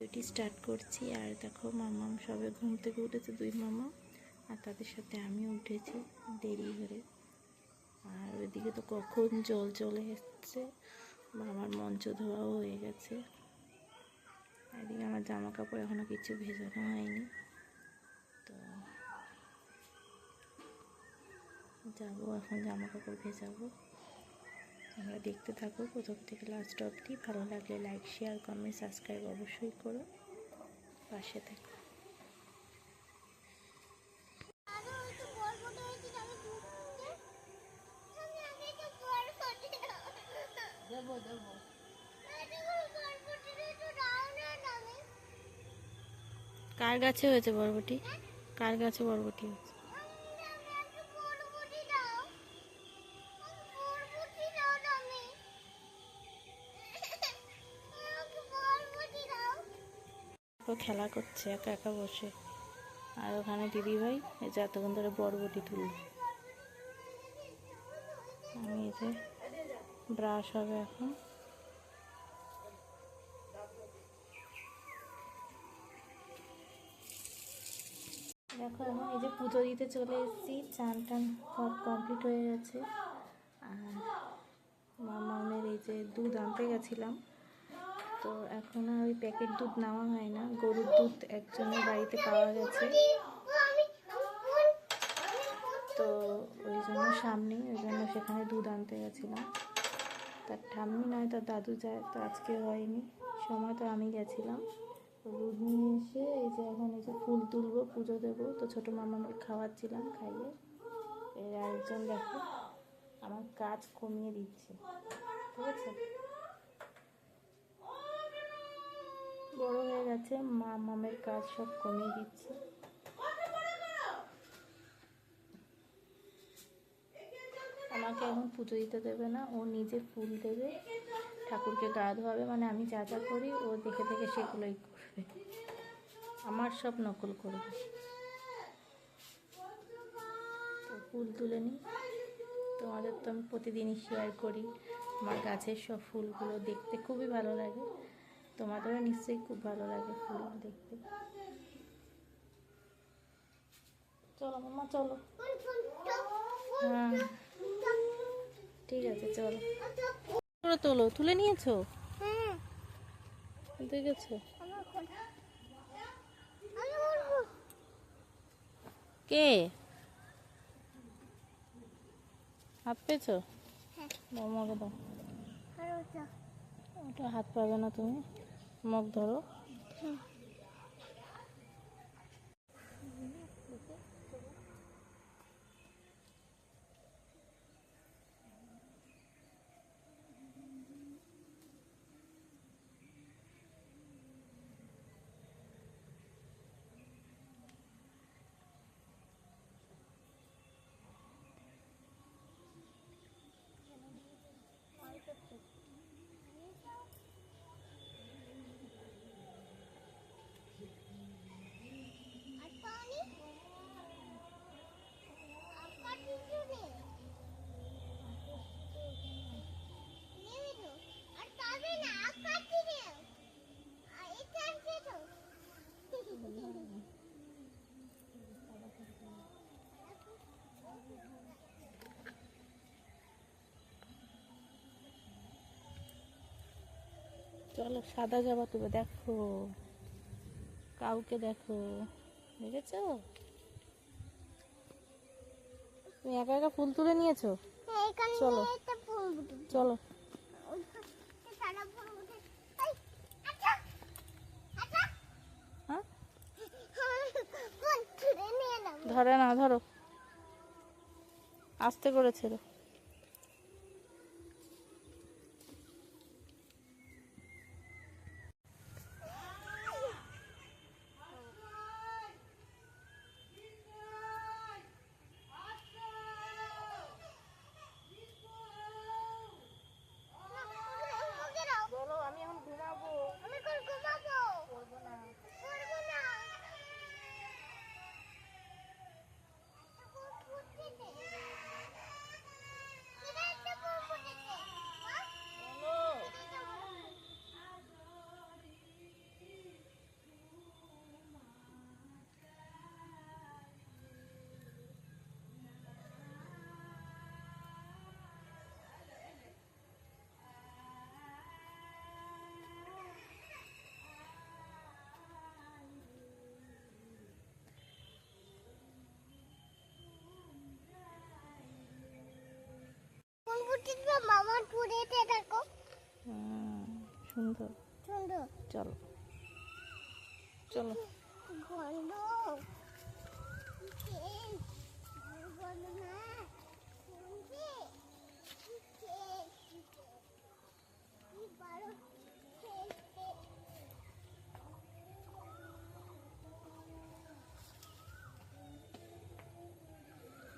ভিডিওটি স্টার্ট করছি আর দেখো মামাম সবে ঘুম থেকে উঠেছে, দুই মামা। আর তাদের সাথে আমিও উঠেছি, দেরি করে আর ওইদিকে তো কখন জল চলে এসছে, মামার মঞ্চ ধোয়াও হয়ে গেছে। এদিকে আমার জামা কাপড় এখনও কিছু ভেজানো হয়নি। তো যাব এখন জামা কাপড় ভেজাবো। তোমরা দেখতে থাকো প্রথম থেকে লাস্ট অবধি। ভালো লাগলে লাইক শেয়ার কমেন্ট সাবস্ক্রাইব অবশ্যই করো। পাশে থেকো। দেবো দেবো। কার গাছে হয়েছে বরবটি? কার গাছে বরবটি হয়েছে? খেলা করছে, একা একা বসে। আর ওখানে দিদি ভাই, এই যে এতক্ষণ ধরে বরবটি তুলল। আমি এই যে ব্রাশ হবে এখন। দেখো, এখন এই যে পুজো দিতে চলে এসেছি। চান টান সব কমপ্লিট হয়ে গেছে। আর মামামের এই যে দুধ আনতে গেছিলাম। তো এখন আর ওই প্যাকেট দুধ নেওয়া হয় না। গরুর দুধ একজনের বাড়িতে পাওয়া গেছে। তো ওই জন্য সামনে, ওই জন্য সেখানে দুধ আনতে গেছিলাম। তার ঠাম্মি নয়, তার দাদু যায়, তো আজকে হয়নি। সময় তো আমি গেছিলাম। দুধ নিয়ে এসে এই যে এখন এই যে ফুল তুলবো, পুজো দেবো। তো ছোটো মামাকে খাওয়াচ্ছিলাম খাইয়ে। এর আরেকজন দেখো, আমার কাজ কমিয়ে দিচ্ছে। ঠিক আছে? বড় হয়ে গেছে, মা মামের কাজ সব কমিয়ে দিচ্ছে। আমাকে এখন পুজো দিতে দেবে না, ও নিজে ফুল দেবে, ঠাকুরকে গা ধোয়াবে মানে আমি যা যা করি, ও দেখে দেখে সেগুলোই করবে। আমার সব নকল করবে। তো ফুল তুলে নিই তোমাদের তো আমি প্রতিদিনই শেয়ার করি, আমার গাছের সব ফুলগুলো দেখতে খুবই ভালো লাগে। তোমাদেরও নিশ্চয়ই খুব ভালো লাগে ফুল দেখতে। চলো মামা চলো। হ্যাঁ ঠিক আছে চলো। করে তোলো তুলে নিয়েছো? দেখেছ কে? হাত পেয়েছ? মামাকে দাও। ওটা হাত পাবে না তুমি? মুখ ধরো। চলো সাদা জামা তুমি দেখো। কাউকে দেখো। দেখেছ? তুমি একা একা ফুল তুলে নিয়েছো? চলো। চলো। হ্যাঁ? ধরে না ধরো। আস্তে করে ছেড়ো। মামার পুরেতে দেখো। সুন্দর। সুন্দর। চলো। চলো। গন্ধ। গন্ধ না। শুনছি খেয়ে কি বড় খেয়ে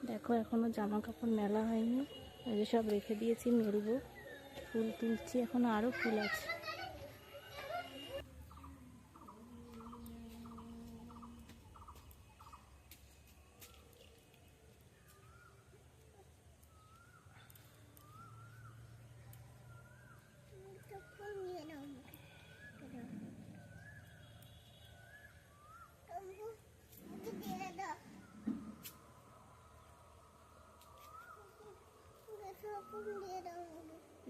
দেখো এখনও জামা কাপড় মেলা হয়নি। এই যে সব রেখে দিয়েছি মেলবো ফুল তুলছি এখন আরও ফুল আছে তো ফুল নিয়ে নাও তবু ওকে দিয়ে দাও ওকে সব ফুল দিয়ে দাও আমাকে।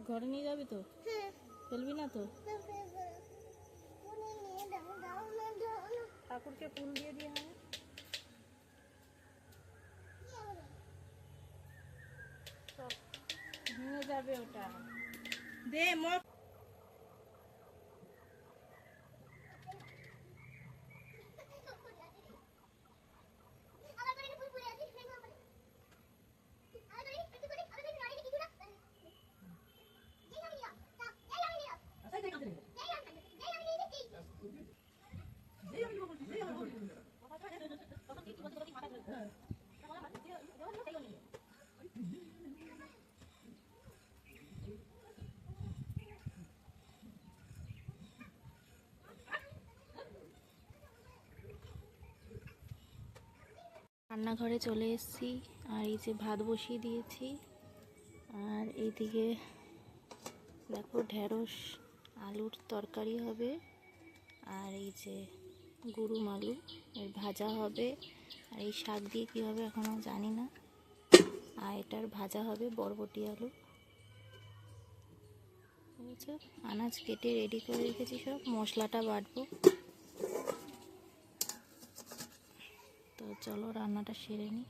ঘরে নিয়ে যাবি তো? হ্যাঁ। ফেলবি না তো? ঠাকুরকে ফুল দিয়ে দিয়ে হ্যাঁ ভেঙে যাবে ওটা। দে মগ আমার বাড়িতে ফুল ফুলে আছে দেখো আমার আমার বাড়িতে একটু করে আমার বাড়িতে গাড়িতে কিছু না এই আমি নিয়া এই আমি নিয়া এই আমি এই আমি নিয়ে রান্নাঘরে চলে এসেছি, আর এই যে ভাত বসিয়ে দিয়েছি। আর এইদিকে দেখো ঢেঁড়স, আলুর তরকারি হবে, আর এই যে গুরুম আলু এর ভাজা হবে। আর এই শাক দিয়ে কী হবে এখনও জানি না। আর এটার ভাজা হবে বরবটি আলু। আনাজ কেটে রেডি করে রেখেছি সব, মশলাটা বাটবো তো চলো রান্নাটা সেরে নিই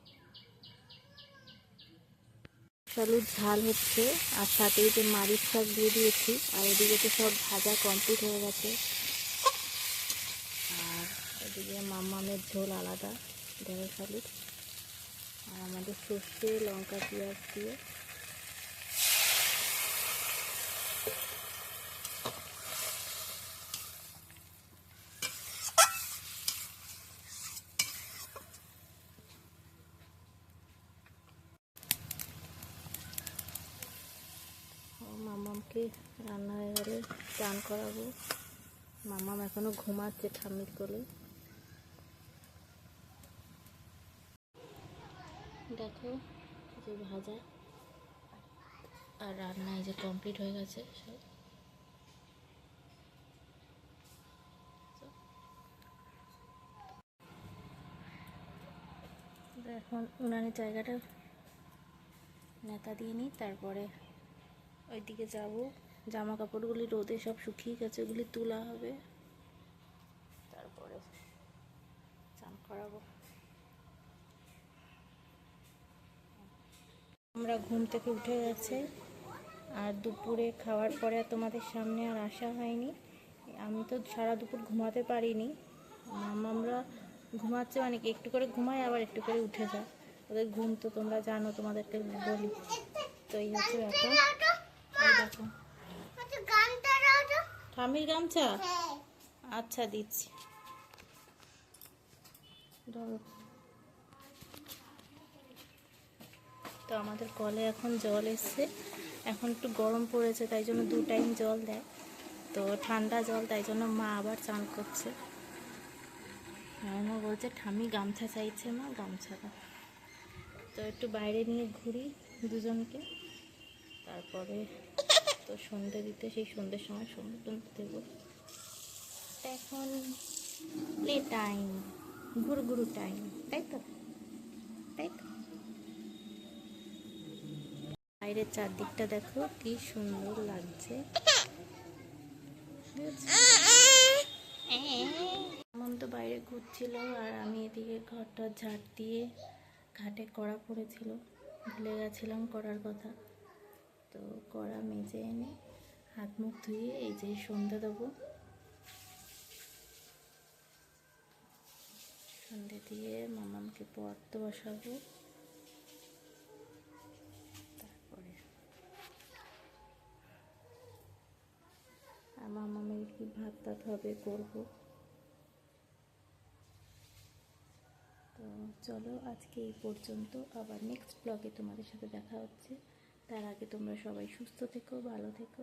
আলুর ঝাল হচ্ছে, আর সাথে যে মারিচ শাক দিয়ে দিয়েছি, আর এদিকে তো সব ভাজা কমপ্লিট হয়ে গেছে। আর এদিকে মামামের ঝোল আলাদা ঢেঁড়স আলুর আর আমাদের সর্ষে, লঙ্কা, পেঁয়াজ দিয়ে ও মামামকে রান্না হয়ে গেলে চান করাবো। মামাম এখনও ঘুমাচ্ছে ঠাম্মির কোলে। দেখো যে ভাজা। আর রান্না এই যে কমপ্লিট হয়ে গেছে সব। এখন উনানের জায়গাটা নেতা দিয়ে নিই, তারপরে ওইদিকে যাব। জামা কাপড়গুলি রোদে সব শুকিয়ে গেছে ওগুলি তোলা হবে। তারপরে চান করাবো। আমরা ঘুম থেকে উঠে গেছে আর দুপুরে খাওয়ার পরে তোমাদের সামনে আর আসা হয়নি। আমি তো সারা দুপুর ঘুমাতে পারিনি। আমরা ঘুমাচ্ছে মানে একটু করে ঘুমায় আবার একটু করে উঠে যায় ওদের ঘুম তো তোমরা জানো তোমাদেরকে বলি। তো এই হচ্ছে ব্যাপার। দেখো আচ্ছা গানটা দাও তো ঠামির গামছা? হ্যাঁ। আচ্ছা দিচ্ছি। ধরো। তো আমাদের কলে এখন জল এসছে। এখন একটু গরম পড়েছে তাই জন্য দু টাইম জল দেয়। তো ঠান্ডা জল তাই জন্য মা আবার চান করছে। মা বলছে ঠামি গামছা চাইছে মা গামছা দাও। তো একটু বাইরে নিয়ে ঘুরি দুজনকে। তারপরে তো সন্ধে দিতে, সেই সন্ধ্যের সময় সন্ধ্যে দেবো এখন প্লে টাইম ঘুরু ঘুরু টাইম তাই তো? তাই তো? বাইরের চারদিকটা দেখো, কি সুন্দর লাগছে। এমন তো বাইরে ঘুরছিল আর আমি এদিকে ঘরটা ঝাড় দিয়ে ঘাটে কড়া পড়েছিল। ভুলে গেছিলাম করার কথা। তো কড়া মেজে এনে হাত মুখ ধুয়ে এই যে সন্ধে দেবো। সন্ধে দিয়ে মামামকে পড়তে বসাবো। তারপরে আর মামামের কি ভাত টাত হবে করব। তো চলো আজকে এই পর্যন্ত আবার নেক্সট ব্লগে তোমাদের সাথে দেখা হচ্ছে। তার আগে তোমরা সবাই সুস্থ থেকো ভালো থেকো।